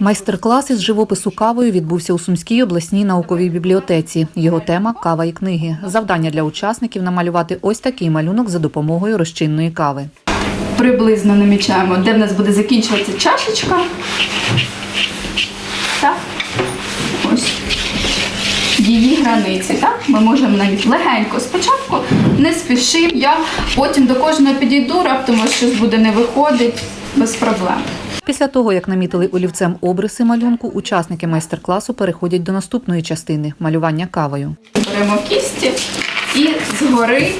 Майстер-клас із живопису кавою відбувся у Сумській обласній науковій бібліотеці. Його тема кава і книги. Завдання для учасників намалювати ось такий малюнок за допомогою розчинної кави. приблизно намічаємо, де в нас буде закінчуватися чашечка. Так. Ось. Її границі, так? Ми можемо навіть легенько спочатку, не спішимо. Я потім до кожного підійду, раптом щось буде не виходить, без проблем. Після того, як намітили олівцем обриси малюнку, учасники майстер-класу переходять до наступної частини малювання кавою. Беремо кісті і згори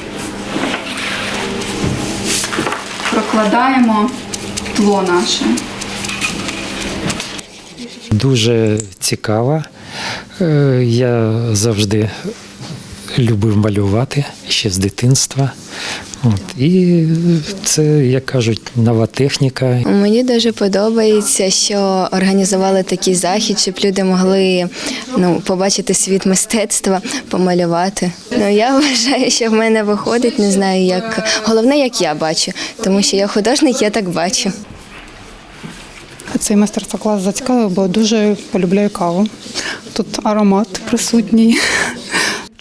прокладаємо тло наше. Дуже цікава. Е, Я завжди любив малювати ще з дитинства. От. І це, як кажуть, нова техніка. Мені дуже подобається, що організували такий захід, щоб люди могли ну, побачити світ мистецтва, помалювати. Ну я вважаю, що в мене виходить, не знаю, як головне, як я бачу, тому що я художник, я так бачу. Цей майстер-клас зацікавив, бо дуже полюбляю каву. Тут аромат присутній.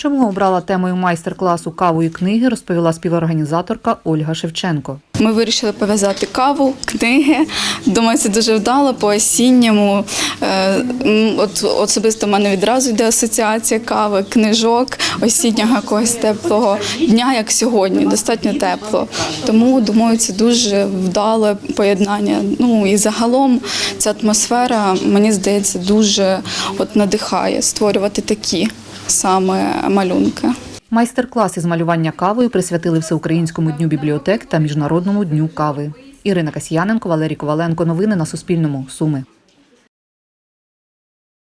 Чому обрала темою майстер-класу каву і книги, розповіла співорганізаторка Ольга Шевченко. Ми вирішили пов'язати каву, книги. Думаю, це дуже вдало по осінньому. Е, От особисто в мене відразу йде асоціація кави, книжок, осіннього якогось теплого дня, як сьогодні, достатньо тепло. Тому думаю, це дуже вдале поєднання. Ну і загалом ця атмосфера, мені здається, дуже от надихає створювати такі саме малюнки. Майстер-клас із малювання кавою присвятили Всеукраїнському дню бібліотек та Міжнародному дню кави. Ірина Касьяненко, Валерій Коваленко. Новини на Суспільному. Суми.